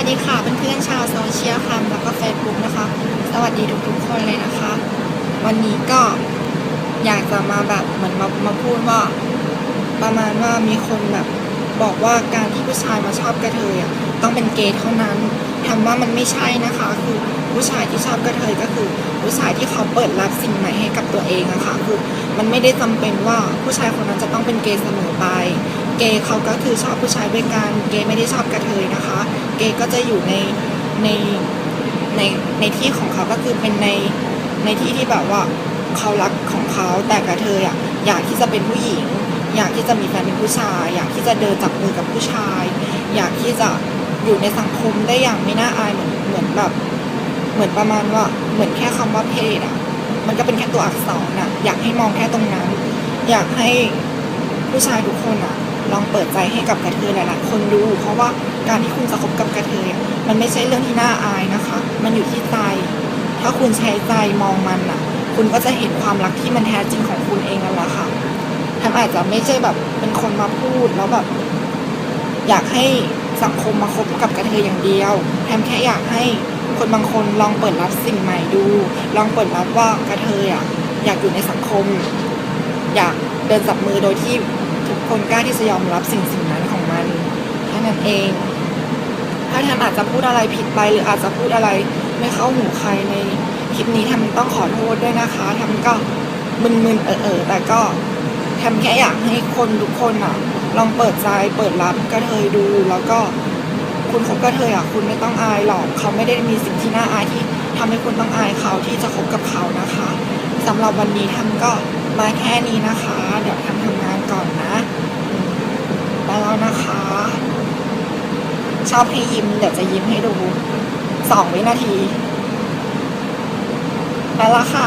วัสดีค่ะเพื่อนๆชาวโซเชียลค่ะแล้วก็เฟซบุ๊กนะคะ สวัสดีทุกๆคนเลยนะคะ วันนี้ก็อยากจะมาแบบเหมือนมามาพูดว่า ประมาณว่ามีคนแบบบอกว่าการที่ผู้ชายมาชอบกระเทยอะต้องเป็นเกย์เท่านั้นทำว่ามันไม่ใช่นะคะ คือผู้ชายที่ชอบกระเทยก็คือ ผู้ชายที่เขาเปิดรับสิ่งใหม่ให้กับตัวเองอะค่ะคือมันไม่ได้จำเป็นว่าผู้ชายคนนั้นจะต้องเป็นเกย์เสมอไป เกย์เขาก็คือชอบผู้ชายด้วยกันเกย์ไม่ได้ชอบกระเทยนะคะ เกย์ก็จะอยู่ในในในในที่ของเขาก็คือเป็นในในที่ที่แบบว่าเขารักของเขาแต่กระเทยอะอยากที่จะเป็นผู้หญิง อยากที่จะมีแฟนเป็นผู้ชาย อยากที่จะเดินจับมือกับผู้ชาย อยากที่จะอยู่ในสังคมได้อย่างไม่น่าอายเหมือนเหมือนแบบ เหมือนประมาณว่าเหมือนแค่คำว่าเพศอะ มันก็เป็นแค่ตัวอักษรอะอยากให้มองแค่ตรงนั้น อยากให้ผู้ชายทุกคนอะ ลองเปิดใจให้กับกระเทยหลายๆคนดูเพราะว่าการที่คุณจะคบกับกระเทยอะมันไม่ใช่เรื่องที่น่าอายนะคะ มันอยู่ที่ใจ ถ้าคุณใช้ใจมองมันอะ คุณก็จะเห็นความรักที่มันแท้จริงของคุณเองนั่นแหละค่ะแทมอาจจะไม่ใช่แบบเป็นคนมาพูดแล้วแบบ อยากให้สังคมมาคบกับกระเทยอย่างเดียวแทมแค่อยากให้คนบางคนลองเปิดรับสิ่งใหม่ดู ลองเปิดรับว่ากระเทยอะอยากอยู่ในสังคม อยากเดินจับมือโดยที่ ทุกคนกล้าที่จะยอมรับสิ่งสิ่งนั้นของมันแค่นั้นเอง ถ้าแทมอาจจะพูดอะไรผิดไปหรืออาจจะพูดอะไรไม่เข้าหูใครในคลิปนี้แทมต้องขอโทษด้วยนะคะแทมก็มึนๆเออๆแต่ก็แทมแค่อยากให้คนทุกคนอะ ลองเปิดใจเปิดรับกระเทยดู แล้วก็คุณคบกระเทยอะคุณไม่ต้องอายหรอกเขาไม่ได้มีสิ่งที่น่าอายที่ทำให้คุณต้องอายเขาที่จะคบกับเขานะคะสำหรับวันนี้ทำก็มาแค่นี้นะคะ เดี๋ยวทำทำงานก่อนนะอืมไปแล้วนะคะ ชอบให้ยิ้ม เดี๋ยวจะยิ้มให้ดูสองวินาที ไปแล้วค่ะ